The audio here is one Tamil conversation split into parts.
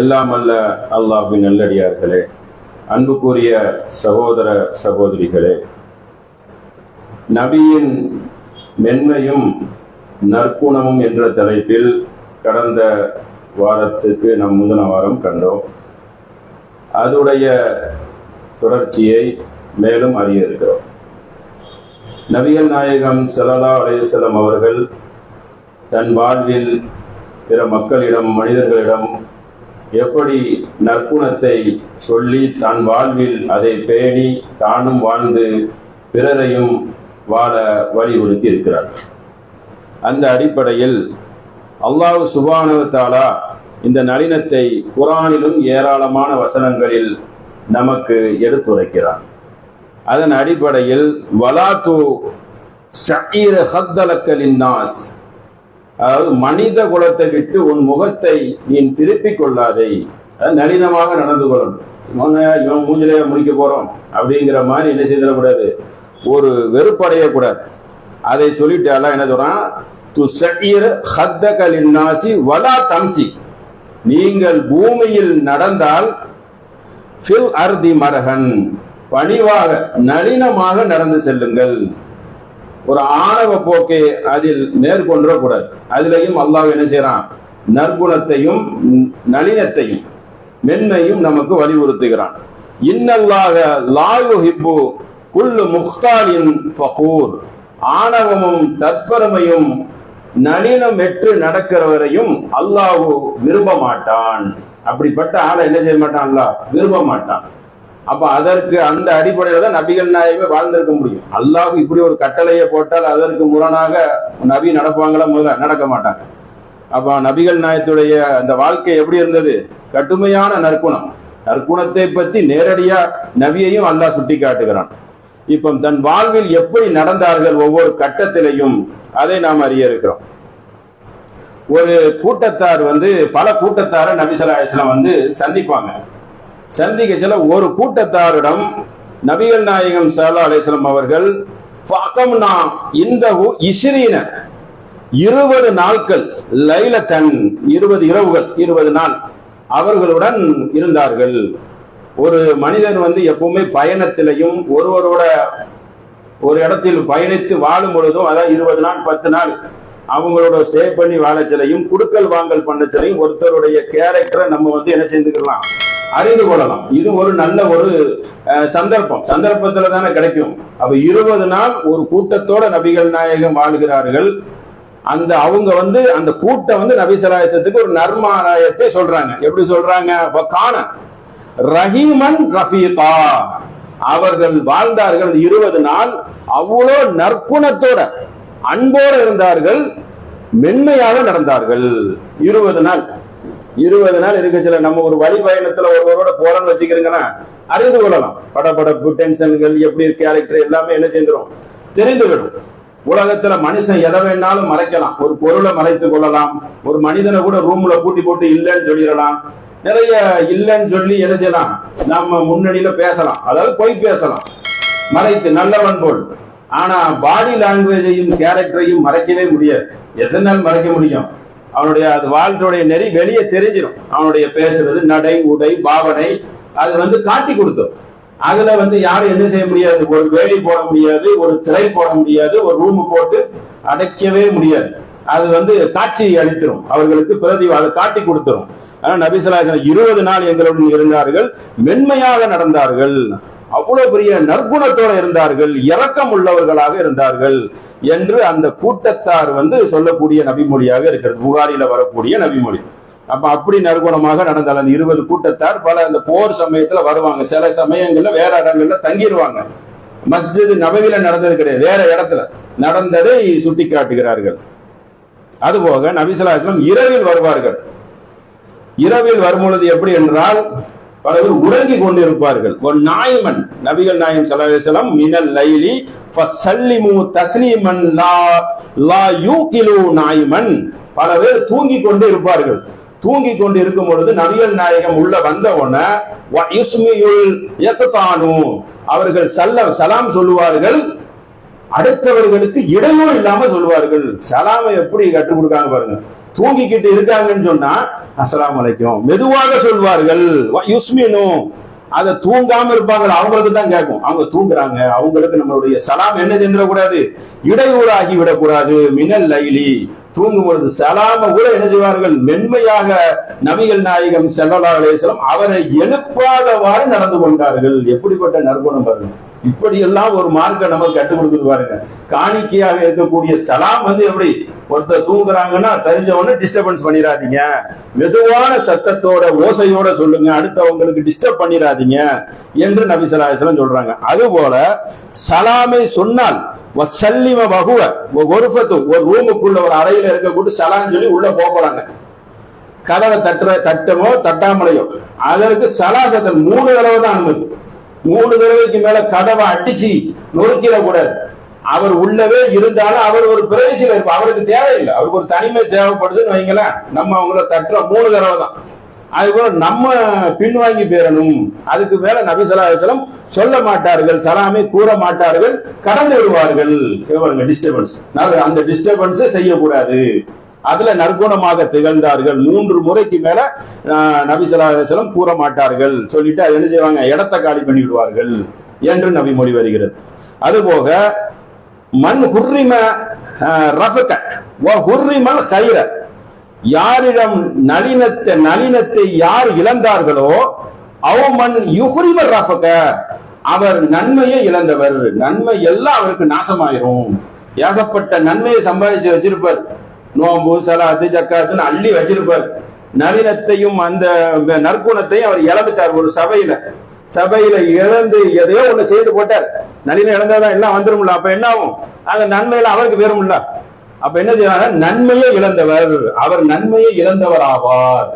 எல்லாம் அல்ல அல்லாஹ்வின் நல்லடியார்களே அன்புக்குரிய சகோதர சகோதரிகளே நபியின் மென்மையும் நற்குணமும் என்ற தலைப்பில் கடந்த வாரத்துக்கு நம் முந்தின வாரம் கண்டோம். அதுடைய தொடர்ச்சியை மேலும் அறிய இருக்கிறோம். நபிகள் நாயகம் சலதா அலையசலம் அவர்கள் தன் வாழ்வில் பிற மக்களிடம் மனிதர்களிடம் எப்படி நற்குணத்தை சொல்லி தன் வாழ்வில் அதை பேணி தானும் வாழ்ந்து பிறரையும் வாழ வலியுறுத்தி இருக்கிறார் அந்த அடிப்படையில் அல்லாஹ் சுபானுவத்தாலா இந்த நளினத்தை குரானிலும் ஏராளமான வசனங்களில் நமக்கு எடுத்துரைக்கிறார் அதன் அடிப்படையில் வலாத்து சீர ஹத்தலக்கலின் நாஸ் அதாவது மனித குலத்தை விட்டு உன் முகத்தை நீ திருப்பிக் கொள்ளாதே. அது நளினமாக நடந்து கொள்ளணும். இவன் மூஞ்சிலே முடிக்க போறோம்? அப்படிங்கிற மாதிரி என்ன செய்திடக்கூடாது? ஒரு வெறுப்படையக்கூடாது அதை சொல்லிட்டால என்ன சொல்றான்? து சஈர வலா தம்சி. நீங்கள் பூமியில் நடந்தால் ஃபில் அர்தி மரகன். பணிவாக நளினமாக நடந்து செல்லுங்கள். ஒரு ஆணவ போக்கை அதில் மேற்கொண்டக்கூடாது அதுலயும் அல்லாஹ் என்ன செய்யறான் நற்குணத்தையும் நளினத்தையும் மென்மையும் நமக்கு வலியுறுத்துகிறான். இன்னல்லாக லாயு ஹிப்பு குல்லு முக்தாலின் ஃபகூர். ஆணவமும் தற்பெருமையும் நளினம் வெற்று நடக்கிறவரையும் அல்லாஹு விரும்ப மாட்டான் அப்படிப்பட்ட ஆளை என்ன செய்ய மாட்டான்? அல்லாஹ் விரும்ப மாட்டான் அப்ப அதற்கு அந்த அடிப்படையில தான் நபிகள் நாயகமே வாழ்ந்திருக்க முடியும். அல்லாஹ் இப்படி ஒரு கட்டளையை போட்டால் அதற்கு முரணாக நபி நடப்பாங்களா முதல்ல? நடக்க மாட்டாங்க. அப்ப நபிகள் நாயத்துடைய அந்த வாழ்க்கை எப்படி இருந்தது? கடுமையான நற்குணம். நற்குணத்தை பத்தி நேரடியா நபியையும் அல்லாஹ் சுட்டி காட்டுகிறான். இப்ப தன் வாழ்வில் எப்படி நடந்தார்கள் ஒவ்வொரு கட்டத்திலையும் அதை நாம் அறிய இருக்கிறோம். ஒரு கூட்டத்தார் வந்து பல கூட்டத்தார நபிசல்லா இஸ்லாம் வந்து சந்திப்பாங்க. சந்திக்க சில ஒரு கூட்டத்தாரிடம் நபிகள் நாயகம் சல்லா அலிஸ்லாம் அவர்கள் இந்த இசிறீன இருபது நாட்கள் லைலத்தன் இருபது இரவுகள் இருபது நாள். அவர்களுடன் இருந்தார்கள். ஒரு மனிதன் வந்து எப்பவுமே பயணத்திலையும் ஒருவரோட ஒரு இடத்தில் பயணித்து வாழும் பொழுதும் அதாவது இருபது நாள் பத்து நாள் அவங்களோட ஸ்டே பண்ணி வாழச்சலையும் குடுக்கல் வாங்கல் பண்ணச்சலையும் ஒருத்தருடைய கேரக்டரை நம்ம வந்து என்ன செஞ்சுக்கலாம் அறிந்து கொள்ளலாம். இது ஒரு நல்ல ஒரு சந்தர்ப்பம். சந்தர்ப்பத்துல தானே கிடைக்கும். அப்ப இருபது நாள் ஒரு கூட்டத்தோட நபிகள் நாயகம் வாழ்கிறார்கள். அந்த அவங்க வந்து அந்த கூட்டம் வந்து நபிசராயசத்துக்கு ஒரு நர்மாராயத்தை சொல்றாங்க. எப்படி சொல்றாங்க? காண. ரஹீமன் ரஃபீகா. அவர்கள் வாழ்ந்தார்கள் இருபது நாள் அவ்வளோ நற்குணத்தோட அன்போடு இருந்தார்கள் மென்மையாக நடந்தார்கள். இருபது நாள். இருபது நாள் இருக்க சில நம்ம ஒரு வழி பயணத்துல ஒருவரோட போறோம்னு வச்சுக்கிறீங்கன்னா அறிந்து கொள்ளலாம். படப்படப்பு டென்ஷன்கள் எப்படி கேரக்டர் எல்லாமே என்ன செஞ்சிடும் தெரிந்துவிடும். உலகத்துல மனுஷன் எதை வேணாலும் மறைக்கலாம். ஒரு பொருளை மறைத்துக் கொள்ளலாம். ஒரு மனிதனை கூட ரூம்ல பூட்டி போட்டு இல்லைன்னு சொல்லிடலாம். நிறைய இல்லைன்னு சொல்லி என்ன செய்யலாம்? நம்ம முன்னணியில பேசலாம். அதாவது பொய் பேசலாம். மறைத்து நல்லவன் போல். ஆனா பாடி லாங்குவேஜையும் கேரக்டரையும் மறைக்கவே முடியாது. எத்தனை நாள் மறைக்க முடியும்? அவனுடைய அது வாழ்க்கையுடைய நெறி வெளியே தெரிஞ்சிடும் அவனுடைய பேசுறது நடை உடை பாவனை அது வந்து காட்டி கொடுத்தோம். அதுல வந்து யாரும் என்ன செய்ய முடியாது? ஒரு வேலி போட முடியாது ஒரு திரை போட முடியாது ஒரு ரூம் போட்டு அடைக்கவே முடியாது. அது வந்து காட்சி அளித்திரும். அவர்களுக்கு பிரதி அதை காட்டி கொடுத்துரும். ஆனா நபிசலாசன் இருபது நாள் எங்களுடன் இருந்தார்கள். மென்மையாக நடந்தார்கள். அவ்வளவு பெரிய நற்குணத்தோட இருந்தார்கள் இரக்கம் உள்ளவர்களாக இருந்தார்கள் என்று அந்த கூட்டத்தார் வந்து சொல்லக்கூடிய நபிமொழியாக இருக்கிறது. புகாரில வரக்கூடிய நபிமொழி. அப்ப அப்படி நற்குணமாக நடந்தால் அந்த இருபது கூட்டத்தார் பல அந்த போர் சமயத்துல வருவாங்க. சில சமயங்கள்ல வேற இடங்கள்ல தங்கிடுவாங்க மஸ்ஜித் நபவில நடந்தது கிடையாது. வேற இடத்துல நடந்ததை சுட்டி காட்டுகிறார்கள் அதுபோக நபிசலாஸ்லம் இரவில் வருவார்கள். இரவில் வரும்பொழுது எப்படி என்றால் பல பேர் உறங்கி கொண்டிருப்பார்கள். ஒரு நாயமன் நபிகள் நாயம் சலாஹம் மினல் லைலி ஃபசல்லிமு தஸ்லீமன் லா லா யூகிலு நாயமன். பல பேர் தூங்கி கொண்டு இருப்பார்கள். தூங்கி கொண்டு இருக்கும் பொழுது நபிகள் நாயகம் உள்ள வந்த உடனே அவர்கள் சல்ல சலாம் சொல்லுவார்கள் அடுத்தவர்களுக்கு இடையூறு இல்லாம சொல்லுவார்கள். சலாமை எப்படி கற்றுக் கொடுக்காங்க பாருங்க. தூங்கிக்கிட்டு இருக்காங்கன்னு சொன்னா அஸ்ஸலாமு அலைக்கும். மெதுவாக சொல்வார்கள். யுஸ்மினும் அதை தூங்காம இருப்பாங்க அவங்களுக்கு தான் கேட்கும். அவங்க தூங்குறாங்க. அவங்களுக்கு நம்மளுடைய சலாம் என்ன செஞ்சிடக்கூடாது? இடையூறாகி விடக்கூடாது. மினல் லைலி. தூங்கும் பொழுது சலாம கூட என்ன செய்வார்கள்? மென்மையாக நபிகள் நாயகம் செல்லலா அலையம் அவரை எழுப்பாதவாறு நடந்து கொண்டார்கள். எப்படிப்பட்ட நற்குணம் பாருங்க. இப்படியெல்லாம் ஒரு மார்க்க நமக்கு கற்றுக் கொடுக்குது பாருங்க. காணிக்கையாக இருக்கக்கூடிய சலாம் வந்து எப்படி? ஒருத்தர் தூங்குறாங்கன்னா தெரிஞ்ச டிஸ்டர்பன்ஸ் பண்ணிடாதீங்க. மெதுவான சத்தத்தோட ஓசையோட சொல்லுங்க. அடுத்தவங்களுக்கு டிஸ்டர்ப் பண்ணிடாதீங்க என்று நபி சொல்றாங்க சொல்றாங்க. அதுபோல சலாமை சொன்னால் சல்லிம வகுவ ஒருபத்து ஒரு ரூமுக்குள்ள ஒரு அறையில இருக்கக்கூடிய சலான்னு சொல்லி உள்ள போறாங்க. கதவை தட்டுற தட்டமோ தட்டாமலையோ. அதற்கு சலாசத்தல் மூணு தடவை தான் அனுமதி. மூணு தடவைக்கு மேல கதவை அடிச்சு நொறுக்கிட கூடாது அவர் உள்ளவே இருந்தாலும் அவர் ஒரு பிரவேசியில் இருப்பார். அவருக்கு தேவையில்லை. அவருக்கு ஒரு தனிமை தேவைப்படுதுன்னு வைங்களேன். நம்ம அவங்கள தட்டுற மூணு தடவை தான். அதுக்கப்புறம் நம்ம பின்வாங்கி பேரணும். அதுக்கு மேல நபி சலாஹலம் சொல்ல மாட்டார்கள் சலாமை கூற மாட்டார்கள் கடந்து விடுவார்கள். டிஸ்டர்பன்ஸ் அந்த டிஸ்டர்பன்ஸை செய்யக்கூடாது. அதுல நற்குணமாக திகழ்ந்தார்கள். மூன்று முறைக்கு மேல நபிசலாசலம் நபி கூற மாட்டார்கள். சொல்லிட்டு என்ன செய்வாங்க? இடத்தை காலி பண்ணி விடுவார்கள் என்று நபி மொழி வருகிறது. அதுபோக மண் ஹுர்ரிம ரஃபக ஹுர்ரிமல் கைர யாரிடம் நளினத்தை நளினத்தை யார் இழந்தார்களோ அவமன் யுஹுரிம ரஃபக அவர் நன்மையை இழந்தவர். நன்மை எல்லாம் அவருக்கு நாசமாயிரும். ஏகப்பட்ட நன்மையை சம்பாதிச்சு வச்சிருப்பார். நோம்பு சலாத்து ஜக்காத்துன்னு அள்ளி வச்சிருப்பார். நளினத்தையும் அந்த நற்குணத்தையும் அவர் இழந்துட்டார் ஒரு சபையில. சபையில இழந்து எதையோ ஒண்ணு செய்து போட்டார். நளினம் இழந்தாதான் எல்லாம் வந்துரும்ல அப்ப என்ன ஆகும்? அங்க நன்மையில அவருக்கு வேறும்ல அப்ப என்ன செய்வாங்க? நன்மையை இழந்தவர். அவர் நன்மையை இழந்தவர் ஆவார்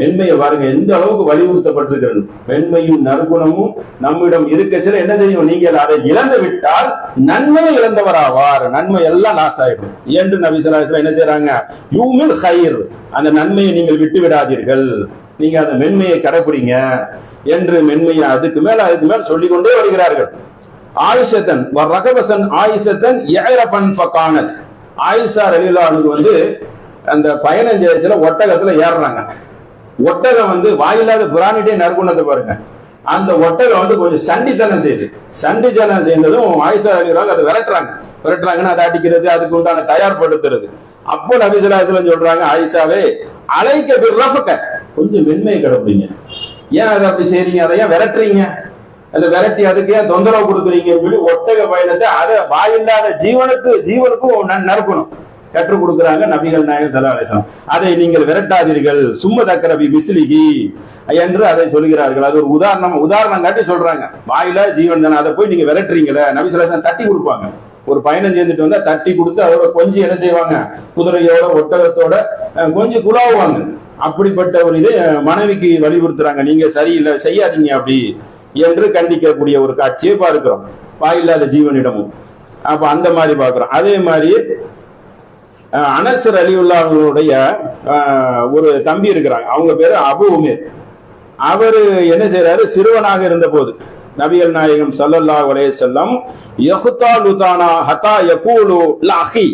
மென்மையை பாருங்க எந்த அளவுக்கு வலியுறுத்தப்பட்டிருக்கிறது? மென்மையும் நற்குணமும் நம்மிடம் இருக்கச்சில என்ன செய்யும்? நீங்கள் அதை இழந்து விட்டால் நன்மையை இழந்தவராவார். நன்மை எல்லாம் லாஸ் ஆயிடும் என்று நபி என்ன செய்றாங்க? யூமில் ஹயிர் அந்த நன்மையை நீங்கள் விட்டு விடாதீர்கள் நீங்க அந்த மென்மையை கடைப்பிடிங்க என்று மென்மையை அதுக்கு மேல அதுக்கு மேல சொல்லிக்கொண்டே வருகிறார்கள். ஆயுஷத்தன் ரகபசன் ஆயுஷத்தன் ஏரபன் ஃபகானத். ஆயிஷா ரலிலானுக்கு வந்து அந்த பயணம் செய்யல ஒட்டகத்துல ஏறுறாங்க. ஒட்டகம் வந்து வாயில்லாத பிராணிட்டே நற்குணத்தை பாருங்க. அந்த ஒட்டகம் வந்து கொஞ்சம் சண்டித்தனம் செய்யுது சண்டித்தனம் செய்ததும் ஆயிஷா ரலிலாக அதை விரட்டுறாங்க. விரட்டுறாங்கன்னா அதை அடிக்கிறது அதுக்கு உண்டான தயார்படுத்துறது. அப்போ நபிசுலாசலம் சொல்றாங்க ஆயிஷாவே அலைக்க பிறக்க கொஞ்சம் வெண்மை கிடப்பீங்க. ஏன் அதை அப்படி செய்றீங்க? அதை ஏன் விரட்டுறீங்க? அதை விரட்டி அதுக்கு ஏன் தொந்தரவு கொடுக்குறீங்க சொல்லி ஒட்டக பயணத்தை அதை வாயில்லாத ஜீவனுக்கு ஜீவனுக்கும் ந- நறுக்கணும் கற்றுக் கொடுக்கிறாங்க நபிகள் நாயகம் சல்லா அலிஸ்லாம் அதை நீங்கள் விரட்டாதீர்கள். சும்ம தக்கரபி மிஸ்லிகி என்று அதை சொல்கிறார்கள். அது ஒரு உதாரணம் உதாரணம் காட்டி சொல்றாங்க. வாயில ஜீவன் தானே அதை போய் நீங்க விரட்டுறீங்களே? நபி சொல்லாசன் தட்டி கொடுப்பாங்க. ஒரு பயணம் செஞ்சுட்டு வந்தா தட்டி கொடுத்து அதோட கொஞ்சம் என்ன செய்வாங்க? குதிரையோட ஒட்டகத்தோட கொஞ்சம் குழாவுவாங்க. அப்படிப்பட்ட ஒரு இது மனைவிக்கு வலியுறுத்துறாங்க. நீங்க சரியில்லை செய்யாதீங்க அப்படி என்று கண்டிக்கக்கூடிய ஒரு காட்சியை பார்க்கிறோம். வாயில்லாத ஜீவனிடமும். அப்ப அந்த மாதிரி பார்க்கிறோம். அதே மாதிரி அனசர் அலிவுல்லா ஒரு தம்பி இருக்கிறாங்க. அவங்க பேரு அபு உமேர். அவர் என்ன செய்யறாரு சிறுவனாக இருந்த போது நபிகள் நாயகம் சல்லல்லா அலைஹி செல்லம் யஹ்தால் உதானா ஹதா யகூலு லஹி.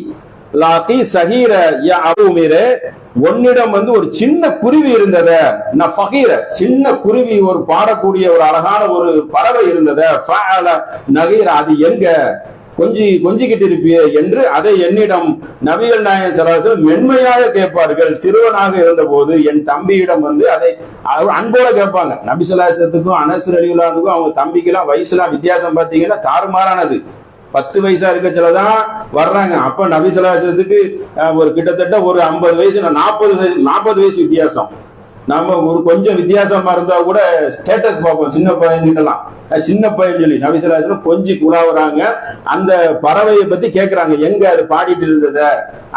லஹி சஹீர ய அபு உமேரே உன்னிடம் வந்து ஒரு சின்ன குருவி இருந்தத நான் ஃபகீர சின்ன குருவி ஒரு பாடக்கூடிய ஒரு அழகான ஒரு பறவை இருந்தத நகீர அது எங்க? கொஞ்சி கொஞ்சிக்கிட்டு இருப்பியே என்று அதை என்னிடம் நபிகள் நாயன் சலாசல் மென்மையாக கேட்பார்கள். சிறுவனாக இருந்தபோது என் தம்பியிடம் வந்து அதை அவர் அன்போட கேட்பாங்க. நபி சலாசத்துக்கும் அனசர் அலிகுல்லானுக்கும் அவங்க தம்பிக்கெல்லாம் வயசுலாம் வித்தியாசம் பார்த்தீங்கன்னா தாறுமாறானது. பத்து வயசா சிலதான் வர்றாங்க. அப்ப நபி சலாசத்துக்கு ஒரு கிட்டத்தட்ட ஒரு ஐம்பது வயசு நாற்பது நாற்பது வயசு வித்தியாசம். நாம ஒரு கொஞ்சம் வித்தியாசமா இருந்தா கூட ஸ்டேட்டஸ் பார்ப்போம். சின்ன பையன்கிட்டலாம். சின்ன பையன் சொல்லி நபிசலாசனம் கொஞ்சி குழாவுறாங்க. அந்த பறவையை பத்தி கேட்கிறாங்க எங்க அது பாடிட்டு இருந்தத?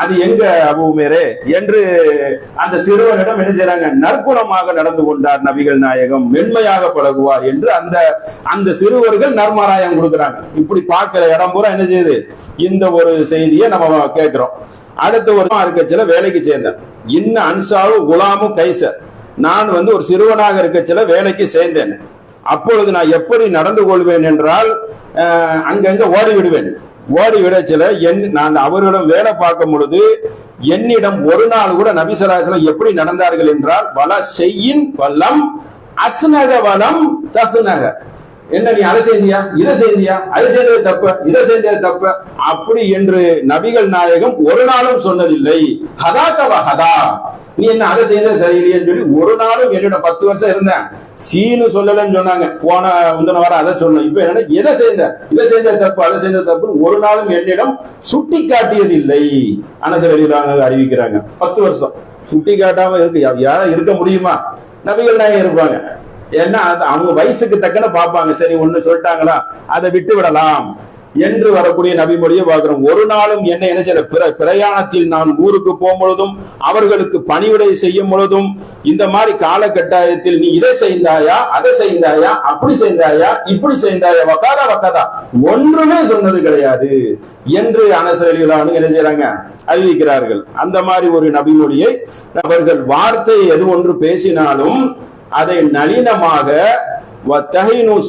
அது எங்க அபுமேரே என்று அந்த சிறுவனிடம் என்ன செய்யறாங்க நற்குணமாக நடந்து கொண்டார் நபிகள் நாயகம். மென்மையாக பழகுவார் என்று அந்த அந்த சிறுவர்கள் நர்மாராயம் கொடுக்குறாங்க. இப்படி பார்க்கிற இடம் பூரா என்ன செய்யுது? இந்த ஒரு செய்தியை நம்ம கேட்கிறோம் அடுத்த ஒரு இருக்கச்சில வேலைக்கு சேர்ந்தேன். இன்ன அன்சாவு குலாமு கைசர். நான் வந்து ஒரு சிறுவனாக இருக்கச்சில வேலைக்கு சேர்ந்தேன். அப்பொழுது நான் எப்படி நடந்து கொள்வேன் என்றால் அங்கங்க ஓடி விடுவேன் ஓடி விடச்சில என் நான் அவர்களிடம் வேலை பார்க்கும் பொழுது என்னிடம் ஒரு நாள் கூட நபிசராசனம் எப்படி நடந்தார்கள் என்றால் வல செய்யின் வல்லம் அஸ்னக வலம் தசுனக என்ன நீ அதை செஞ்சியா இதை செஞ்சியா அதை செய்தது தப்பு இதை செஞ்சது தப்பு அப்படி என்று நபிகள் நாயகம் ஒரு நாளும் சொன்னதில்லை. ஹதா தவ ஹதா. நீ என்ன அதை செஞ்சது சரியில்லையேன்னு சொல்லி ஒரு நாளும் என்னோட பத்து வருஷம் இருந்தேன். சீனு சொல்லலன்னு சொன்னாங்க. போன முந்தின வாரம் அதை சொன்னேன். இப்ப என்ன எதை செய்த? இதை செய்த தப்பு அதை செய்த தப்பு ஒரு நாளும் என்னிடம் சுட்டி காட்டியதில்லை அனசர் அறிவிக்கிறாங்க. பத்து வருஷம். சுட்டி காட்டாம இருக்கு யாரும் இருக்க முடியுமா? நபிகள் நாயகம் இருப்பாங்க. ஏன்னா அது அவங்க வயசுக்கு தக்கன பார்ப்பாங்க. சரி ஒண்ணு சொல்லிட்டாங்களா? அதை விட்டு விடலாம். என்று வரக்கூடிய நபிமொழியை பார்க்கிறோம். ஒரு நாளும் என்ன என்ன செய்யற பிற பிரயாணத்தில் நான் ஊருக்கு போகும் பொழுதும் அவர்களுக்கு பணிவிடை செய்யும் பொழுதும் இந்த மாதிரி காலகட்டாயத்தில் நீ இதை செய்தாயா அதை செய்தாயா அப்படி செய்தாயா இப்படி செய்தாயா வக்காதா வக்காதா? ஒன்றுமே சொன்னது கிடையாது. என்று அனசரிகளானு என்ன செய்யறாங்க அறிவிக்கிறார்கள். அந்த மாதிரி ஒரு நபிமொழியை அவர்கள் வார்த்தை எது ஒன்று பேசினாலும் அதை நளினமாக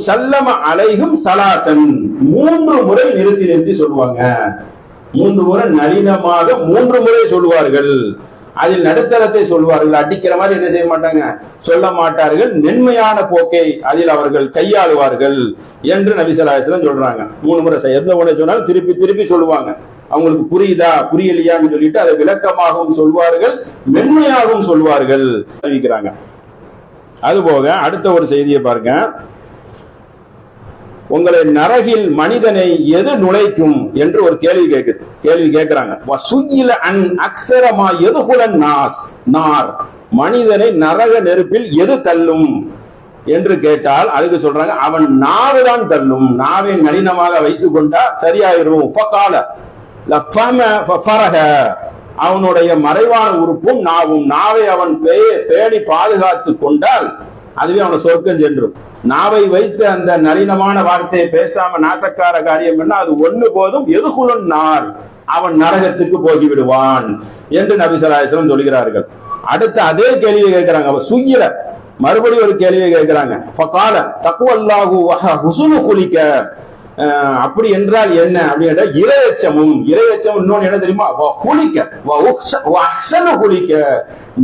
சல்லம அலைகும் சலாசன் மூன்று முறை நிறுத்தி நிறுத்தி சொல்லுவாங்க. மூன்று முறை நளினமாக மூன்று முறை சொல்லுவார்கள். அதில் நடுத்தரத்தை சொல்வார்கள் அடிக்கிற மாதிரி என்ன செய்ய மாட்டாங்க? சொல்ல மாட்டார்கள். மென்மையான போக்கை அதில் அவர்கள் கையாளுவார்கள் என்று நபிசலாசலம் சொல்றாங்க. மூணு முறை எந்த முறை சொன்னாலும் திருப்பி திருப்பி சொல்லுவாங்க. அவங்களுக்கு புரியுதா? புரியலையான்னு சொல்லிட்டு அதை விளக்கமாகவும் சொல்வார்கள் மென்மையாகவும் சொல்வார்கள். அறிவிக்கிறாங்க. அதுபோக அடுத்த ஒரு செய்தியை பாருங்க. உங்களை நரகில் மனிதனை எது நுழைக்கும் என்று ஒரு கேள்வி கேக்குது கேள்வி கேட்கிறாங்க வசுயில அன் அக்ஸரமா எதுகுலன் நாஸ் நார் மனிதனை நரக நெருப்பில் எது தள்ளும் என்று கேட்டால் அதுக்கு சொல்றாங்க அவன் நாவுதான் தள்ளும். நாவை நளினமாக வைத்துக் கொண்டா சரியாயிரும். அவனுடைய மறைவான உறுப்பும் நாவும். நாவை அவன் பே- பேணி பாதுகாத்து கொண்டால் அதுவே அவனை சொர்க்கம் சென்றும். நாவை வைத்து அந்த நளினமான வார்த்தையை பேசாம நாசக்கார காரியம் என்ன அது ஒண்ணு போதும். எதுகுலன் நார். அவன் நரகத்துக்கு போகிவிடுவான் என்று நபிசராயசலம் சொல்கிறார்கள். அடுத்து அதே கேள்வியை கேட்கிறாங்க. அவ சுயிர மறுபடியும் ஒரு கேள்வியை கேட்கிறாங்க. தக்குவல்லாகு ஹுசுனு குலிக்க. அப்படி என்றால் என்ன அப்படின்னா இரையச்சமும் இரையச்சம் இன்னொன்னு என்ன தெரியுமா? வ- குளிக்க குளிக்க.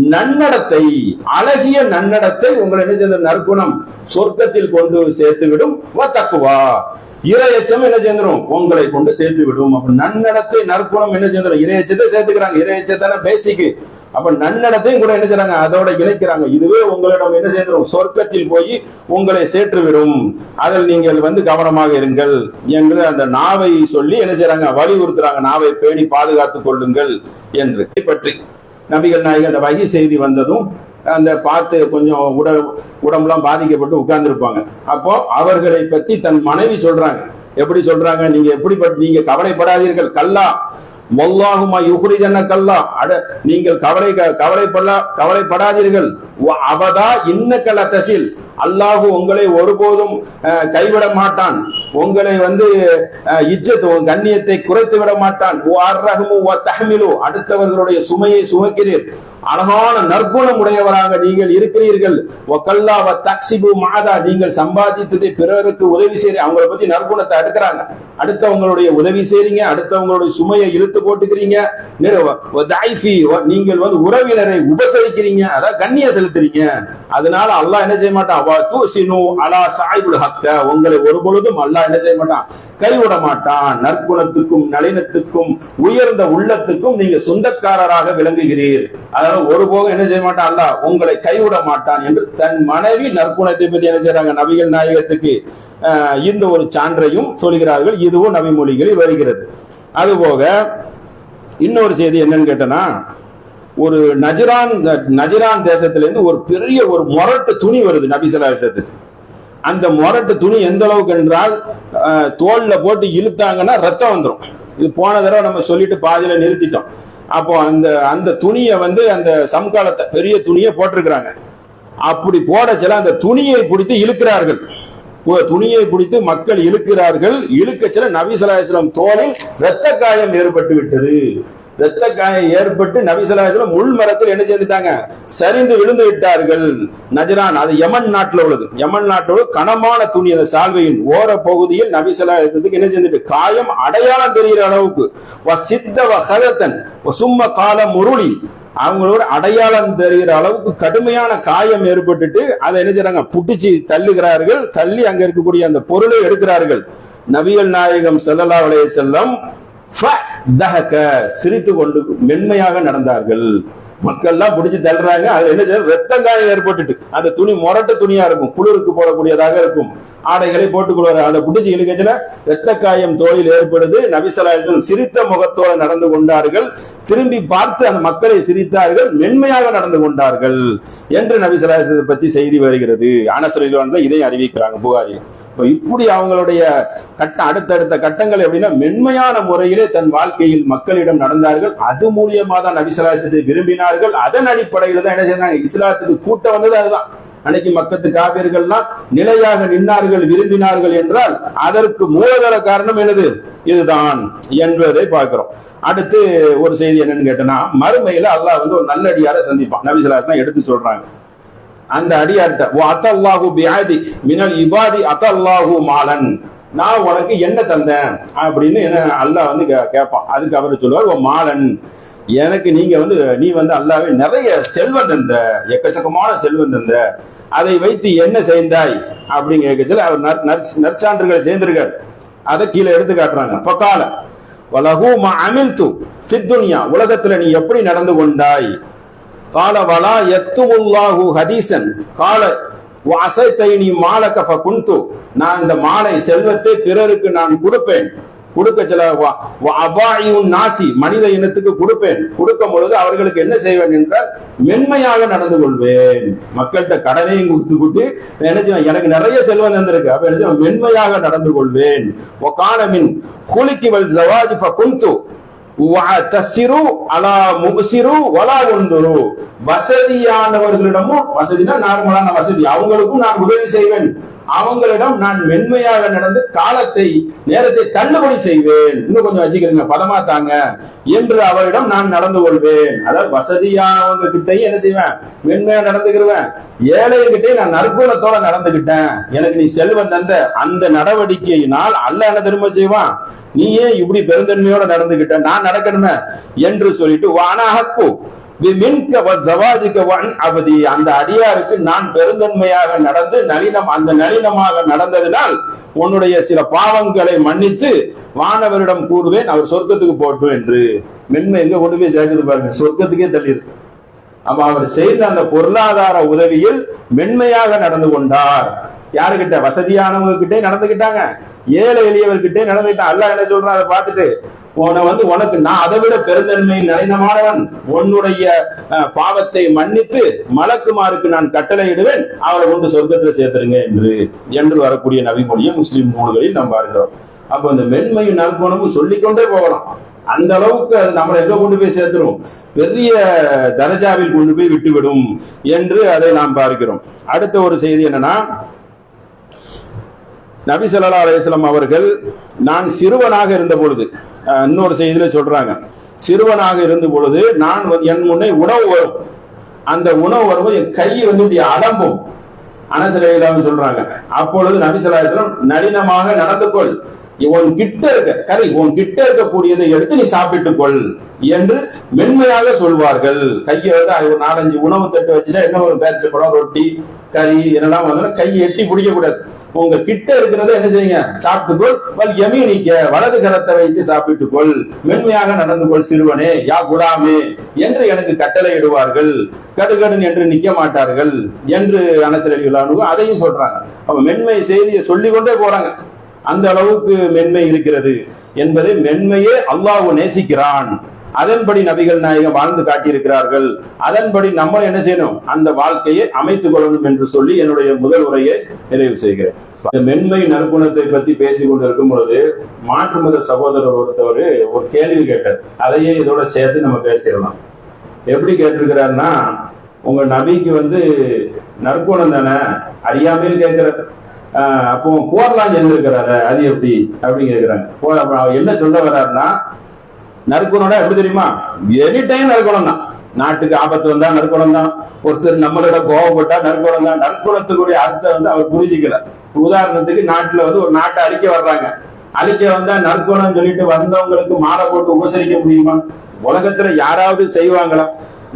நன்னடத்தை அழகிய நன்னடத்தை உங்களை என்ன செய்த நற்குணம் சொர்க்கத்தில் கொண்டு சேர்த்து விடும் தக்குவா இரையச்சம் என்ன செஞ்சிடும் உங்களை கொண்டு சேர்த்து விடும் அப்ப நன்னடத்தை நற்குணம் என்ன செஞ்சிடும் இரையச்சத்தை சேர்த்துக்கிறாங்க. இரையச்சத்தான பேசிக்கு அப்ப நன்னடத்தையும் கூட என்ன செய்றாங்க? அதோட இணைக்கிறாங்க. இதுவே உங்களிடம் என்ன செய்யறோம் சொர்க்கத்தில் போய் உங்களை சேற்று விடும் அதில் நீங்கள் வந்து கவனமாக இருங்கள் என்று அந்த நாவை சொல்லி என்ன செய்றாங்க? வலியுறுத்துறாங்க நாவை பேணி பாதுகாத்துக் கொள்ளுங்கள் என்று. பற்றி நபிகள் நாயகன் அந்த வகை செய்தி வந்ததும் அந்த பார்த்து கொஞ்சம் உடல் உடம்புலாம் பாதிக்கப்பட்டு உட்கார்ந்துருப்பாங்க. அப்போ அவர்களை பத்தி தன் மனைவி சொல்றாங்க. எப்படி சொல்றாங்க? நீங்க எப்படி நீங்க கவலைப்படாதீர்கள். கல்லா வல்லாகுமா யுகுரிஜன கல்லா அட நீங்கள் கவலை கவலைப்பட கவலைப்படாதீர்கள். அவதா இன்னக்கல தசில் அல்லாஹு உங்களை ஒருபோதும் அஹ், கைவிட மாட்டான். உங்களை வந்து அஹ், இஜ்ஜத் கண்ணியத்தை குறைத்து விட மாட்டான் ஓ அடுத்தவர்களுடைய சுமையை சுமக்கிறீர். அழகான நற்குணம் உடையவராக நீங்கள் இருக்கிறீர்கள். ஓ கல்லா வ தக்சிபு மாதா நீங்கள் சம்பாதித்ததை பிறருக்கு உதவி செய்ய அவங்கள பத்தி நற்குணத்தை அடுக்கிறாங்க. அடுத்தவங்களுடைய உதவி செய்றீங்க அடுத்தவங்களுடைய சுமையை இழுத்து போட்டுக்கிறீங்க. நீங்கள் வந்து உறவினரை உபசரிக்கிறீங்க. அதான் கண்ணிய செலுத்துறீங்க. அதனால அல்லாஹ் என்ன செய்ய மாட்டான்? அவா தூசினு அலா சாய்புல் ஹக்க உங்களை ஒரு பொழுதும் அல்லாஹ் என்ன செய்ய மாட்டான்? கைவிட மாட்டான். நற்குணத்துக்கும் நளினத்துக்கும் உயர்ந்த உள்ளத்துக்கும் நீங்க சொந்தக்காரராக விளங்குகிறீர். அதனால ஒருபோதும் என்ன செய்ய மாட்டான்? அல்ல உங்களை கைவிட மாட்டான் என்று தன் மனைவி நற்குணத்தை பற்றி என்ன செய்யறாங்க நபிகள் நாயகத்துக்கு இந்த ஒரு சான்றையும் சொல்கிறார்கள். இதுவும் நபி மொழிகளில் வருகிறது. அதுபோக இன்னொரு செய்தி என்னன்னு கேட்டனா ஒரு நஜரான் நஜரான் தேசத்திலிருந்து ஒரு பெரிய ஒரு மொரட்டு துணி வருது நபி சலாசத்துக்கு அந்த மொரட்டு துணி எந்த அளவுக்கு என்றால் அஹ், தோல்ல போட்டு இழுத்தாங்கன்னா ரத்தம் வந்துடும் இது போன தடவை நம்ம சொல்லிட்டு பாதியில நிறுத்திட்டோம். அப்போ அந்த அந்த துணியை வந்து அந்த சம்காலத்தை பெரிய துணியை போட்டிருக்கிறாங்க. அப்படி போடச்சல அந்த துணியை பிடித்து இழுக்கிறார்கள். துணியை பிடித்து மக்கள் இழுக்கிறார்கள். இழுக்கச்சல நபிசலாஸ்லம் தோலில் இரத்த காயம் ஏற்பட்டு விட்டது இரத்த காயம் ஏற்பட்டு நபிசலாஸ்லம் முள் மரத்தில் என்ன செய்துட்டாங்க சரிந்து விழுந்து விட்டார்கள். நஜரான் அது யமன் நாட்டுல உள்ளது. யமன் நாட்டில் உள்ள கனமான துணி அந்த சால்வையின் ஓர பகுதியில் நபிசலாசத்துக்கு என்ன செஞ்சுட்டு காயம் அடையாளம் தெரிகிற அளவுக்கு. வசித்த சித்த வ சும்ம கால முருளி. அவங்களோட அடையாளம் தெரிகிற அளவுக்கு கடுமையான காயம் ஏற்பட்டுட்டு அதை என்ன செய்றாங்க? புட்டிச்சு தள்ளுகிறார்கள். தள்ளி அங்க இருக்கக்கூடிய அந்த பொருளை எடுக்கிறார்கள். நபிகள் நாயகம் ஸல்லல்லாஹு செல்லம் சிரித்து கொண்டு மென்மையாக நடந்தார்கள். மக்கள்லாம் பிடிச்சி தள்ளுறாங்க. அது என்ன செய்ய ரத்தம் காயம் ஏற்பட்டுட்டு. அந்த துணி மொரட்டு துணியா இருக்கும். குளிருக்கு போடக்கூடியதாக இருக்கும். ஆடைகளை போட்டுக் அந்த பிடிச்சி இழுக்கச்சுல ரத்த காயம் தோளில் ஏற்படுது. நபிசலாசன் சிரித்த முகத்தோடு நடந்து கொண்டார்கள். திரும்பி பார்த்து அந்த மக்களை சிரித்தார்கள். மென்மையாக நடந்து கொண்டார்கள் என்று நபிசலாசனை பத்தி செய்தி வருகிறது. அனசரில் வந்து இதை அறிவிக்கிறாங்க. புகாரி. இப்படி அவங்களுடைய கட்ட அடுத்தடுத்த கட்டங்கள் எப்படின்னா மென்மையான முறையிலே தன் வாழ்க்கையில் மக்களிடம் நடந்தார்கள். அது மூலியமா தான் நபிசலாசத்தை விரும்பினார்கள் அதன் அடிப்படையில் தான் என்ன செய்தாங்க? இஸ்லாத்துக்கு கூட்டம் வந்தது அதுதான். அன்னைக்கு மக்கத்து காவியர்கள்லாம் நிலையாக நின்னார்கள் விரும்பினார்கள் என்றால் அதற்கு மூலதர காரணம் என்னது? இதுதான் என்பதை பார்க்கிறோம். அடுத்து ஒரு செய்தி என்னன்னு கேட்டனா மறுமையில அல்லாஹ் வந்து ஒரு நல்ல அடியார சந்திப்பான். நபிசலாசனா எடுத்து சொல்றாங்க. அந்த அடியார்ட்ட "வ அத்தல்லாஹு பிஆதி மினல் இபாதி அத்தல்லாஹு மாலன். நான் உனக்கு என்ன தந்தேன்? அப்படின்னு என்ன அல்லாஹ் வந்து கே- கேட்பான் அதுக்கு அவர் சொல்லுவார் "ஓ மாலன். எனக்கு நீங்க வந்து நீ வந்து அல்லாவே நிறைய செல்வம் தந்த எக்கச்சக்கமான செல்வம் தந்த அதை வைத்து என்ன செய்தாய்? அப்படின்னு கேட்கச்சல அவர் நற்- நற்சான்றுகளை சேர்ந்திருக்காரு. அதை கீழே எடுத்து காட்டுறாங்க. பக்கால வலகு மா அமில்து ஃபித்துன்யா உலகத்துல நீ எப்படி நடந்து கொண்டாய்? கால வலா எத்துமுல்லாஹு ஹதீசன். கால அசைத்தை நீ மாலக ஃபகுந்து நான் இந்த மாலை செல்வத்தை பிறருக்கு நான் கொடுப்பேன். கொடுக்க சில நாசி மனித இனத்துக்கு கொடுப்பேன். கொடுக்கும் பொழுது அவர்களுக்கு என்ன செய்வேன் என்றால் மென்மையாக நடந்து கொள்வேன். மக்கள்கிட்ட கடனையும் கொடுத்து கொடுத்து என்ன எனக்கு நிறைய செல்வம் தந்திருக்கு. அப்ப என்ன மென்மையாக நடந்து கொள்வேன். ஒகானமின் குலிக்கி வல் ஜவாஜி குந்து அலா வலா வசதியானவர்களிடமும் வசதினா நார்மலான வசதி. அவங்களுக்கும் நான் உதவி செய்வேன். அவங்களிடம் நான் மென்மையாக நடந்து காலத்தை நேரத்தை தள்ளுபடி செய்வேன். இன்னும் கொஞ்சம் வச்சுக்கிறீங்க பதமா தாங்க. என்று அவரிடம் நான் நடந்து கொள்வேன். அதாவது வசதியானவங்க கிட்டயும் என்ன செய்வேன்? மென்மையா நடந்துக்கிருவேன். ஏழைகிட்டையும் நான் நற்குணத்தோட நடந்துகிட்டேன் எனக்கு நீ செல்வம் தந்த அந்த நடவடிக்கையினால் அல்ல என்ன திரும்ப செய்வான்? நீ ஏன் இப்படி பெருந்தன்மையோட நடந்துகிட்ட நான் நடக்கணுமே என்று சொல்லிட்டு வானாஹக்கு வன் அவதி. அந்த அடியாருக்கு நான் பெருந்தன்மையாக நடந்து நளினம் அந்த நளினமாக நடந்ததினால் உன்னுடைய சில பாவங்களை மன்னித்து வானவரிடம் கூறுவேன் அவர் சொர்க்கத்துக்கு போட்டும் என்று. மென்மை எங்க கொண்டு போய் சேர்க்குது பாருங்க சொர்க்கத்துக்கே தள்ளியிருக்கு. அப்ப அவர் செய்த அந்த பொருளாதார உதவியில் மென்மையாக நடந்து கொண்டார். யாருகிட்ட வசதியானவங்க கிட்டே நடந்துகிட்டாங்க. ஏழை எளியவர்கிட்டே நடந்துட்டான் அல்லாஹ் என்ன சொல்றான் அதை பார்த்துட்டு உன வந்து உனக்கு நான் அதை விட பெருந்தன்மையில் நளினமானவன் உன்னுடைய அஹ், பாவத்தை மன்னித்து மலக்குமாருக்கு நான் கட்டளையிடுவேன் அவரை கொண்டு சொர்க்கத்தில் சேர்த்துருங்க என்று என்று வரக்கூடிய நபிமொழியை முஸ்லீம் நூல்களில் நாம் பார்க்கிறோம். அப்ப அந்த மென்மையும் நற்குணமும் சொல்லிக்கொண்டே போகலாம். அந்த அளவுக்கு அது நம்மளை எங்க கொண்டு போய் சேர்த்துரும்? பெரிய தரஜாவில் கொண்டு போய் விட்டுவிடும் என்று அதை நாம் பார்க்கிறோம். அடுத்த ஒரு செய்தி என்னன்னா நபி சொல்லா அலையம் அவர்கள் நான் சிறுவனாக இருந்த பொழுது இன்னொரு செய்தியில சொல்றாங்க. சிறுவனாக இருந்த பொழுது நான் என் முன்னே உணவு வரும். அந்த உணவு வரும்போது என் கை வந்து இப்படி அலம்பும் அனசலையிலான்னு சொல்றாங்க. அப்பொழுது நபி ஸல்லல்லாஹு நளினமாக நடந்து கொள். உன் கிட்ட இருக்க கறி உன் கிட்ட இருக்கக்கூடியதை எடுத்து நீ சாப்பிட்டுக் கொள் என்று மென்மையாக சொல்வார்கள். கையை வந்து அது ஒரு நாலஞ்சு உணவு தட்டு வச்சுட்டா என்ன ஒரு பேரிச்ச பழம் ரொட்டி கறி என்னெல்லாம் வந்து கையை எட்டி பிடிக்க கூடாது உங்க கிட்ட இருக்கிறத என்ன செய்யுங்க? சாப்பிட்டுக்கொள். வல் யமீனிக்க வலது கரத்தை வைத்து சாப்பிட்டுக் கொள் மென்மையாக நடந்து கொள் சிறுவனே யா குடாமே என்று எனக்கு கட்டளை இடுவார்கள் கடுகடுன்னு என்று நிக்க மாட்டார்கள் என்று அனசரவி அதையும் சொல்றாங்க. அப்ப மென்மை செய்தியை சொல்லிக் கொண்டே போறாங்க. அந்த அளவுக்கு மென்மை இருக்கிறது என்பதை மென்மையே அல்லாஹ் நேசிக்கிறான். அதன்படி நபிகள் நாயகம் வாழ்ந்து காட்டியிருக்கிறார்கள். அதன்படி நம்ம என்ன செய்யணும்? அந்த வாழ்க்கையை அமைத்துக் கொள்ளணும் என்று சொல்லி என்னுடைய முதல் உரையை நிறைவு செய்கிறேன். இந்த மென்மை நற்குணத்தை பத்தி பேசிக் கொண்டிருக்கும் பொழுது மாற்று மத சகோதரர் ஒருத்தவர் ஒரு கேள்வி கேட்டார். அதையே இதோட சேர்த்து நம்ம பேசிடலாம். எப்படி கேட்டிருக்கிறாருன்னா உங்க நபிக்கு வந்து நற்குணம் தானே அறியாமையில் கேட்கிறார். அப்போ போர்லாம் செஞ்சிருக்கிறாரு அது எப்படி? அப்படின்னு கேட்கிறாங்க. போ- அவர் என்ன சொல்ல வர்றாருன்னா நற்குணம்னா எப்படி தெரியுமா? எனி டைம் நற்குணம் தான் நாட்டுக்கு ஆபத்து வந்தா நற்குணம் தான் ஒருத்தர் நம்மளோட கோவப்பட்டா நற்குணம் தான் நற்குணத்துக்குரிய அர்த்தம் வந்து அவர் புரிஞ்சுக்கல. உதாரணத்துக்கு நாட்டுல வந்து ஒரு நாட்டை அழிக்க வர்றாங்க. அழிக்க வந்தா நற்குணம் சொல்லிட்டு வந்தவங்களுக்கு மாலை போட்டு உபசரிக்க முடியுமா? உலகத்துல யாராவது செய்வாங்களா?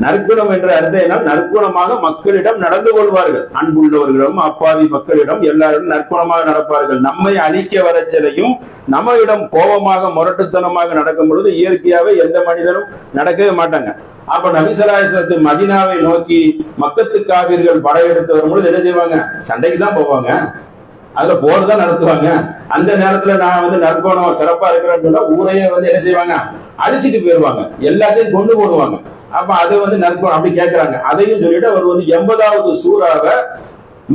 நற்குணம் என்ற அர்த்தம் என்ன நற்குணமாக மக்களிடம் நடந்து கொள்வார்கள். அன்புள்ளவர்களிடம் அப்பாவி மக்களிடம் எல்லாரும் நற்குணமாக நடப்பார்கள். நம்மை அழிக்க வரச்சலையும் நம்மிடம் கோபமாக முரட்டுத்தனமாக நடக்கும் பொழுது இயற்கையாவே எந்த மனிதனும் நடக்கவே மாட்டாங்க. அப்ப நபிசலாசத்து மதினாவை நோக்கி மக்கத்து காவிர்கள் படையெடுத்து வரும்பொழுது என்ன செய்வாங்க? சண்டைக்கு தான் போவாங்க. அதுல போர் தான் நடத்துவாங்க. அந்த நேரத்துல நான் வந்து நற்கோணம் சிறப்பா இருக்கிறேன்னு சொன்னா ஊரையே வந்து என்ன செய்வாங்க? அழிச்சிட்டு போயிருவாங்க. எல்லாத்தையும் கொண்டு போடுவாங்க. அப்ப அது வந்து நற்கோணம் அப்படி கேட்கிறாங்க அதையும் சொல்லிட்டு அவர் வந்து எண்பதாவது சூறாவை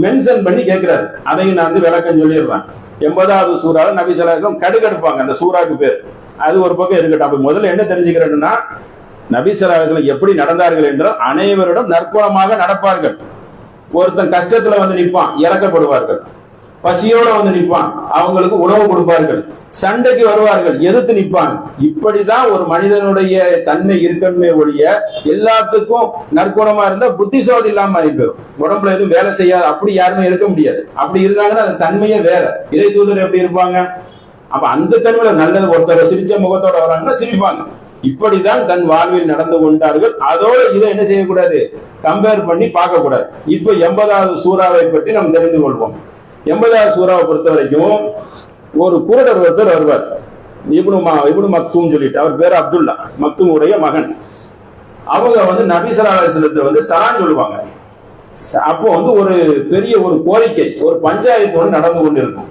மென்ஷன் பண்ணி கேட்கிறாரு அதையும் நான் வந்து விளக்கம் சொல்லிடுறேன். எண்பதாவது சூறாவை நபி சலாஹம் கடுக்கெடுப்பாங்க அந்த சூறாக்கு பேர். அது ஒரு பக்கம் இருக்கட்டும். அப்ப முதல்ல என்ன தெரிஞ்சுக்கிறேன்னா நபி சலாஹம் எப்படி நடந்தார்கள் என்றால் அனைவரிடம் நற்குணமாக நடப்பார்கள். ஒருத்தன் கஷ்டத்துல வந்து நிற்பான் இறக்கப்படுவார்கள். பசியோட வந்து நிற்பான் அவங்களுக்கு உணவு கொடுப்பார்கள். சண்டைக்கு வருவார்கள். எதிர்த்து நிற்பான். இப்படிதான் ஒரு மனிதனுடைய தன்மை இருக்கணுமே ஒழிய எல்லாத்துக்கும் நற்குணமா இருந்தா புத்தி சோதி இல்லாம ஆயிப்போம் உடம்புல எதுவும் வேலை செய்யாது. அப்படி யாருமே இருக்க முடியாது. அப்படி இருந்தாங்கன்னா அந்த தன்மையே வேற. இறை தூதர் எப்படி இருப்பாங்க? அப்ப அந்த தன்மையில நல்லது ஒருத்தர் சிரிச்ச முகத்தோட வராங்கன்னா சிரிப்பாங்க. இப்படிதான் தன் வாழ்வில் நடந்து கொண்டார்கள். அதோட இதை என்ன செய்யக்கூடாது? கம்பேர் பண்ணி பார்க்க கூடாது இப்ப எண்பதாவது சூறாவை பற்றி நாம் தெரிந்து கொள்வோம். எண்பதாவது சூறாவை பொறுத்த வரைக்கும் ஒரு குருடர் ஒருத்தர் வருவார். இப்னு மா இப்னு மக்தூம் சொல்லிட்டு அவர் பேர் அப்துல்லா மக்தூம் உடைய மகன். அவங்க வந்து நபிசலாசனத்தை வந்து சலான் சொல்லுவாங்க. அப்போ வந்து ஒரு பெரிய ஒரு கோரிக்கை ஒரு பஞ்சாயத்து ஒன்று நடந்து கொண்டு இருக்கும்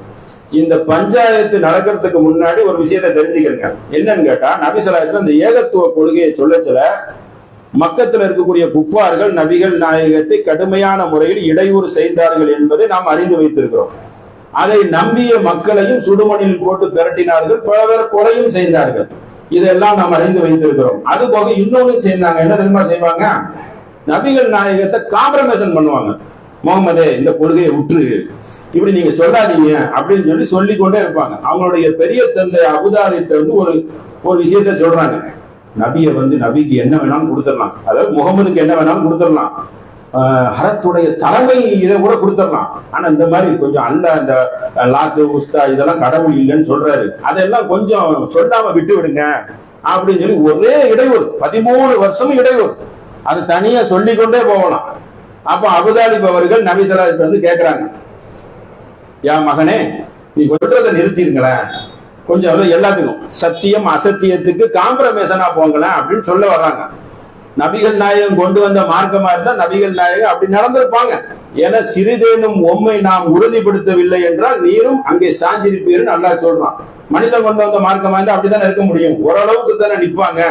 இந்த பஞ்சாயத்து நடக்கிறதுக்கு முன்னாடி ஒரு விஷயத்தை தெரிஞ்சுக்கிறேங்க என்னன்னு கேட்டா நபிசலாசனம் இந்த ஏகத்துவ கொள்கையை சொல்ல சொல்ல மக்கத்துல இருக்கக்கூடிய குஃபார்கள் நபிகள் நாயகத்தை கடுமையான முறையில் இடையூறு செய்தார்கள் என்பதை நாம் அறிந்து வைத்திருக்கிறோம். அதை நம்பிய மக்களையும் சுடுமணில் போட்டு பிரட்டினார்கள். பல பேர் கொலையும் செய்தார்கள். இதெல்லாம் நாம் அறிந்து வைத்திருக்கிறோம். அது போக இன்னொன்னு செய்தாங்க. என்ன தெரியுமா செய்வாங்க? நபிகள் நாயகத்தை காம்ப்ரமைசன் பண்ணுவாங்க. முகமதே இந்த கொள்கையை விட்டுரு இப்படி நீங்க சொல்லாதீங்க அப்படின்னு சொல்லி சொல்லிக்கொண்டே இருப்பாங்க. அவங்களுடைய பெரிய தந்தை அபுதாரித்த வந்து ஒரு ஒரு விஷயத்த சொல்றாங்க. நபியை வந்து நபிக்கு என்ன வேணாலும் கொடுத்துடலாம். அதாவது முகமதுக்கு என்ன வேணாலும் கொடுத்துடலாம். ஹரத்துடைய தலைமை இதை கூட கொடுத்துடலாம். ஆனா இந்த மாதிரி கொஞ்சம் அல்ல அந்த லாத்து உஸ்தா இதெல்லாம் கடவுள் இல்லைன்னு சொல்றாரு. அதெல்லாம் கொஞ்சம் சொல்லாம விட்டு விடுங்க. அப்படின்னு சொல்லி ஒரே இடையூறு. பதிமூணு வருஷமும் இடையூறு. அது தனியா சொல்லிக்கொண்டே போகலாம். அப்ப அபுதாலிப் அவர்கள் நபிசலாஜ் வந்து கேட்கிறாங்க யா மகனே நீ சொல்றதை நிறுத்திருங்களேன். கொஞ்சம் எல்லாத்துக்கும். சத்தியம் அசத்தியத்துக்கு காம்ப்ரமைசனா போங்களேன் அப்படின்னு சொல்ல வர்றாங்க. நபிகள் நாயகம் கொண்டு வந்த மார்க்கமா இருந்தா நபிகள் நாயகம் அப்படி நடந்திருப்பாங்க. ஏன்னா சிறிதேனும் உண்மை நாம் உறுதிப்படுத்தவில்லை என்றால் நீரும் அங்கே சாஞ்சிருப்பீர்கள் நல்லா சொல்றான். மனிதன் கொண்டு வந்த மார்க்கமா இருந்தா அப்படித்தானே இருக்க முடியும். ஓரளவுக்கு தானே நிப்பாங்க.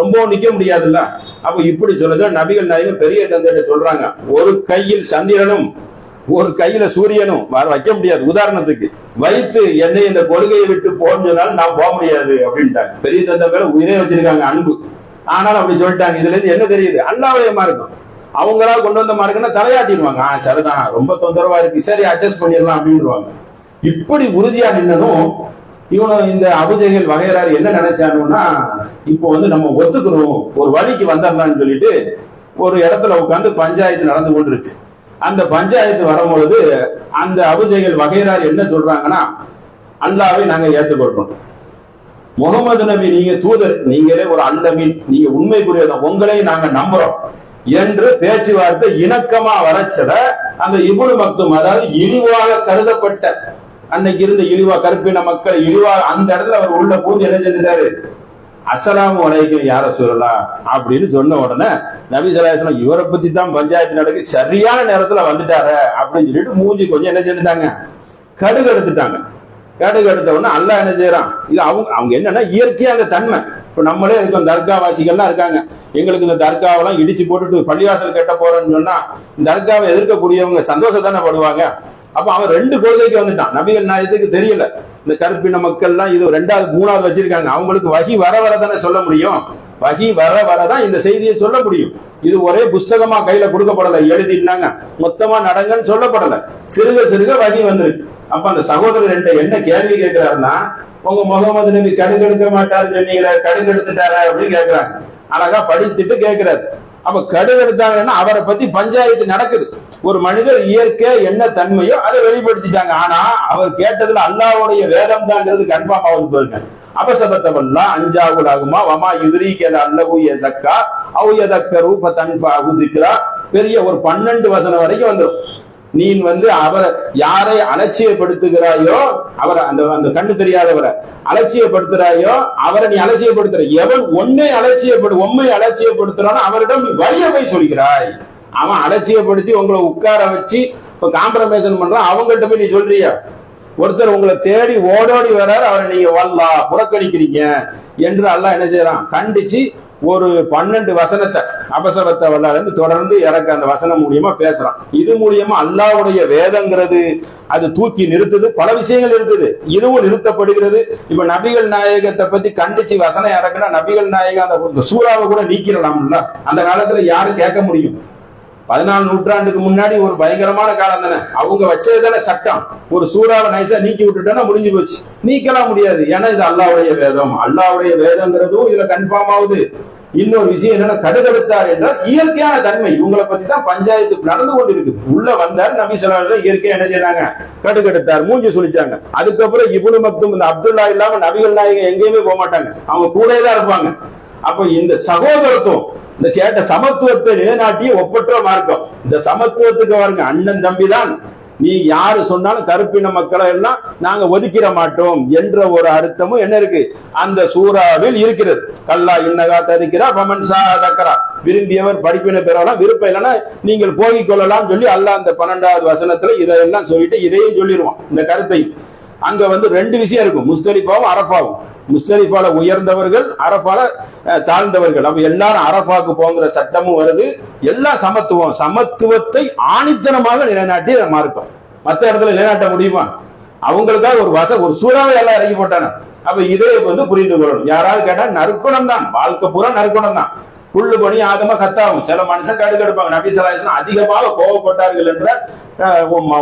ரொம்பவும் நிக்க முடியாதுல்ல. அப்ப இப்படி சொல்றது நபிகள் நாயகம் பெரிய தந்தையிட்ட சொல்றாங்க. ஒரு கையில் சந்திரனும் ஒரு கையில சூரியனும் வைக்க முடியாது. உதாரணத்துக்கு வைத்து என்னை இந்த கொள்கையை விட்டு போன்னு சொன்னாலும் நான் போக முடியாது அப்படின்ட்டாங்க. பெரிய தந்தை மேல உயிரே வச்சிருக்காங்க அன்பு. ஆனாலும் அப்படி சொல்லிட்டாங்க. இதுல இருந்து என்ன தெரியுது? அல்லாவுடைய மார்க்கம். அவங்களா கொண்டு வந்த மார்க்கம்னா தலையாட்டிடுவாங்க. ஆ சரிதான். ரொம்ப தொந்தரவா இருக்கு. சரி அட்ஜஸ்ட் பண்ணிடலாம் அப்படின்வாங்க இப்படி உறுதியா நின்னதும் இவனும் இந்த அபிஜெயல் வகையறாரு என்ன நினைச்சானுன்னா இப்போ வந்து நம்ம ஒத்துக்கிறோம். ஒரு வழிக்கு வந்தான்னு சொல்லிட்டு ஒரு இடத்துல உட்காந்து பஞ்சாயத்து நடந்து கொண்டிருக்கு அந்த பஞ்சாயத்து வரும்பொழுது அந்த அபிஜெயல் வகையறார் என்ன சொல்றாங்கன்னா அல்லாவை நாங்க ஏற்றுக்கொள்றோம். முகமது நபி நீங்க தூதர் நீங்களே ஒரு அண்டமின் நீங்க உண்மைக்குரியதான் உங்களை நாங்க நம்புறோம் என்று பேச்சுவார்த்தை இணக்கமா வரச்சத அந்த இபுனு மக்தும் அதாவது இழிவாக கருதப்பட்ட அன்னைக்கு இருந்த இழிவா கருப்பின மக்கள் இழிவா அந்த இடத்துல அவர் உள்ள பூந்து என்ன செஞ்சிட்டாரு? அஸ்ஸலாமு உலகம் யார சொல்லலாம் அப்படின்னு சொன்ன உடனே நபி சலாஹம் இவரை பத்தி தான் பஞ்சாயத்து நடக்கு சரியான நேரத்துல வந்துட்டாரு அப்படின்னு சொல்லிட்டு மூஞ்சி கொஞ்சம் என்ன செஞ்சுட்டாங்க கடுகு எடுத்துட்டாங்க. கடுகு எடுத்த உடனே அல்லாஹ் என்ன செய்யறான் இது அவங்க அவங்க என்னன்னா இயற்கையா அந்த தன்மை. இப்ப நம்மளே இருக்கோம் தர்காவாசிகள்லாம் இருக்காங்க. எங்களுக்கு இந்த தர்காவெல்லாம் இடிச்சு போட்டுட்டு பள்ளிவாசல் கட்ட போறோம்னு சொன்னா இந்த தர்காவை எதிர்க்கக்கூடியவங்க சந்தோஷம் தானே படுவாங்க? அப்ப அவன் ரெண்டு கொள்கைக்கு வந்துட்டான். நபிகள் நாயத்துக்கு தெரியல. இந்த கருப்பின மக்கள்லாம் இது ரெண்டாவது மூணாவது வச்சிருக்காங்க. அவங்களுக்கு வகி வர வர தானே சொல்ல முடியும்? வகி வர வரதான் இந்த செய்தியை சொல்ல முடியும். இது ஒரே புஸ்தகமா கையில கொடுக்கப்படல. எழுதிட்டாங்க. மொத்தமா நடங்கன்னு சொல்லப்படல. சிறுக சிறுக வகி வந்திருக்கு. அப்ப அந்த சகோதரர் என்கிட்ட என்ன கேள்வி கேட்கிறாருன்னா உங்க முகமது நபி கடுங்கெடுக்க மாட்டாரு சொன்னீங்களே கடுங்கெடுத்துட்டாரு? அப்படின்னு கேட்கிறாங்க. அழகா படித்துட்டு கேட்கிறாரு. அப்ப கடுகெடுத்தாங்கன்னா அவரை பத்தி பஞ்சாயத்து நடக்குது. ஒரு மனிதர் இயற்கை என்ன தன்மையோ அதை வெளிப்படுத்திட்டாங்க. ஆனா அவர் கேட்டதுல அல்லாவுடைய வேதம் தாங்கிறது கன்ஃபார்ம் ஆகுது பாருங்க. அபசபத்தவல்லா அஞ்சாவுல் ஆகுமா வமா யுதிரிக்கல அல்லவு எசக்கா அவு ரூப தன்ஃபா பெரிய ஒரு பன்னெண்டு வசனம் வரைக்கும் வந்துடும் நீ வந்து அவரை யாரை அலட்சியப்படுத்துகிறாயோ அவரை அந்த அந்த கண்ணு தெரியாதவரை அலட்சியப்படுத்துறாயோ அவரை நீ அலட்சியப்படுத்துற. எவன் ஒன்னே அலட்சியப்படு உண்மை அலட்சியப்படுத்துறானோ அவரிடம் வழிய போய் சொல்கிறாய். அவன் அலட்சியப்படுத்தி உங்களை உட்கார வச்சு இப்ப காம்ப்ரமைசன் பண்றான். அவங்ககிட்ட போய் நீ சொல்றியா? ஒருத்தர் உங்களை தேடி ஓடோடி வர்றாரு அவரை நீங்க வல்லா புறக்கணிக்கிறீங்க என்று அல்லாஹ் என்ன செய்யறான்? கண்டிச்சு ஒரு பன்னெண்டு வசனத்தை அபசரத்தை வல்லாருந்து தொடர்ந்து எனக்கு அந்த வசனம் மூலியமா பேசுறான். இது மூலியமா அல்லாவுடைய வேதங்கிறது அது தூக்கி நிறுத்துது பல விஷயங்கள் இருக்குது இதுவும் நிறுத்தப்படுகிறது. இப்ப நபிகள் நாயகத்தை பத்தி கண்டிச்சு வசனம் இறக்குனா நபிகள் நாயகம் அந்த சூறாவை கூட நீக்கிடலாம்ல. அந்த காலத்துல யாரும் கேட்க முடியும். பதினாலு நூற்றாண்டுக்கு முன்னாடி ஒரு பயங்கரமான காலம் தானே? அவங்க வச்சது தானே சட்டம். ஒரு சூறாவை நைசா நீக்கி விட்டுட்டோம்னா முடிஞ்சு போச்சு. நீக்கலாம் முடியாது. ஏன்னா இது அல்லாவுடைய வேதம். அல்லாவுடைய வேதங்கிறதும் இதுல கன்ஃபார்ம் ஆகுது. இன்னொரு விஷயம் என்னன்னா கடுகடுத்தார் என்றால் இயற்கையான தன்மை. இவங்களை பத்தி தான் பஞ்சாயத்து நடந்து கொண்டு இருக்குது உள்ள வந்தார் நபி சொல்லாத இயற்கையா என்ன செய்யறாங்க கடுகெடுத்தார் மூஞ்சி சொல்லிச்சாங்க அதுக்கப்புறம் இபுனு மக்தும் இந்த அப்துல்லா இல்லாம நபிகள் நாயகம் எங்கேயுமே போக மாட்டாங்க அவங்க கூட தான் இருப்பாங்க. அப்ப இந்த சகோதரத்துவம் இந்த கேட்ட சமத்துவத்தை நிலைநாட்டிய ஒப்பற்ற மார்க்கம். இந்த சமத்துவத்துக்கு வருங்க அண்ணன் தம்பி தான் நீ யாரு சொன்னாலும் கருப்பின மக்களை எல்லாம் நாங்க ஒதுக்கிட மாட்டோம் என்ற ஒரு அர்த்தமும் என்ன இருக்கு? அந்த சூறாவில் இருக்கிறது. கல்லா இன்னகா தரிக்கிறா பமன்சா தக்கரா. விரும்பியவர் படிப்பின பெறலாம் விருப்பம் இல்லைன்னா நீங்கள் போகிக் கொள்ளலாம் சொல்லி அல்ல அந்த பன்னெண்டாவது வசனத்துல இதையெல்லாம் சொல்லிட்டு இதையும் சொல்லிடுவான். இந்த கருத்தையும். அங்க வந்து ரெண்டு விஷயம் இருக்கும். முஸ்தலிப்பாவும் அரஃபாவும். முஸ்தலிஃபால உயர்ந்தவர்கள் அரஃபால தாழ்ந்தவர்கள். அப்ப எல்லாரும் அரஃபாக்கு போங்கிற சட்டமும் வருது. எல்லாம் சமத்துவம் சமத்துவத்தை ஆணித்தனமாக நிலைநாட்டி மாறுப்போம் மத்த இடத்துல நிலைநாட்ட முடியுமா? அவங்களுக்காக ஒரு வச ஒரு சூறாவை எல்லாம் இறங்கி போட்டாங்க. அப்ப இதை வந்து புரிந்து கொள்ளணும். யாராவது கேட்டா நறுக்குணம் தான். வாழ்க்கை பூரா நறுக்குணம் தான். புல்லு பணி ஆதமா கத்தாகும் சில மனுஷன் கடுக்கெடுப்பாங்க நபி சலாஹன் அதிகமாக கோவப்பட்டார்கள் என்ற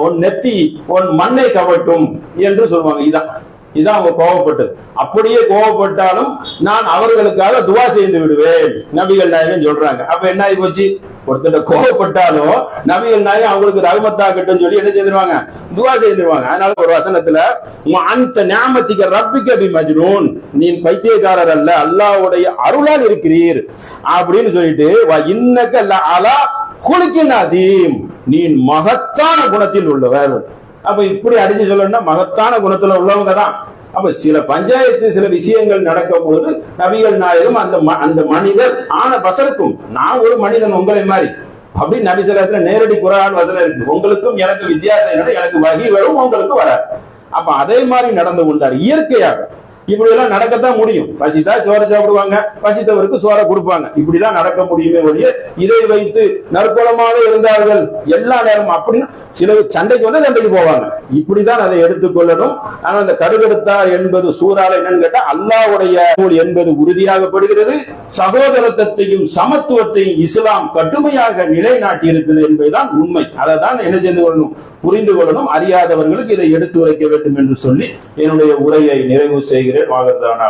உன் நெத்தி உன் மண்ணை கவட்டும் என்று சொல்லுவாங்க. இதான். இதான் அவங்க கோவப்பட்டது. அப்படியே கோவப்பட்டாலும் நான் அவர்களுக்காக துவா செய்து விடுவேன். நபிகள் நாயகன் சொல்றாங்க. அப்ப என்ன ஆகி போச்சு? ஒருத்தர் கோவப்பட்டாலும் நபிகள் நாயகம் அவங்களுக்கு ரகுமத்தாகட்டும் சொல்லி என்ன செய்திருவாங்க? துவா செய்திருவாங்க. அதனால ஒரு வசனத்துல அந்த ஞாபகத்துக்கு ரப்பிக்க பி மஜ்னூன் நீ பைத்தியக்காரர் அல்ல அல்லாவுடைய அருளால் இருக்கிறீர். அப்படின்னு சொல்லிட்டு இன்னக்க அலா குளிக்கின் அதீம் நீ மகத்தான குணத்தில் உள்ளவர். அப்ப இப்படி அடிச்சு சொல்லணும்னா மகத்தான குணத்துல உள்ளவங்க தான். அப்ப சில பஞ்சாயத்து சில விஷயங்கள் நடக்கும் போது நபிகள் நாயகம் அந்த அந்த மனிதர் ஆன பசருக்கும் நான் ஒரு மனிதன் உங்களை மாதிரி. அப்படி நபி நேரடி குரான் வசனம் இருக்கு உங்களுக்கும் எனக்கு வித்தியாசம் என்னன்னா எனக்கு வகி வரும் உங்களுக்கு வராது. அப்ப அதே மாதிரி நடந்து கொண்டார். இயற்கையாக. இப்படி எல்லாம் நடக்கத்தான் முடியும். பசித்தா சோறை சாப்பிடுவாங்க பசித்தவருக்கு சோறை கொடுப்பாங்க. இப்படிதான் நடக்க முடியுமே ஒழிய இதை வைத்து நற்குலமாக இருந்தார்கள். எல்லா நேரமும் அப்படின்னு சில சண்டைக்கு வந்து சண்டைக்கு போவாங்க. இப்படிதான் அதை எடுத்துக்கொள்ளணும் ஆனா அந்த கடுகெடுத்தா என்பது சூறால என்னன்னு கேட்டா அல்லாவுடைய என்பது உறுதியாகப்படுகிறது. சகோதரத்தையும் சமத்துவத்தையும் இஸ்லாம் கடுமையாக நிலைநாட்டி இருக்குது என்பதுதான் உண்மை. அதை தான் என்ன செய்து கொள்ளணும்? புரிந்து கொள்ளணும். அறியாதவர்களுக்கு இதை எடுத்து வைக்க வேண்டும் என்று சொல்லி என்னுடைய உரையை நிறைவு செய்கிறேன். வாகர்தான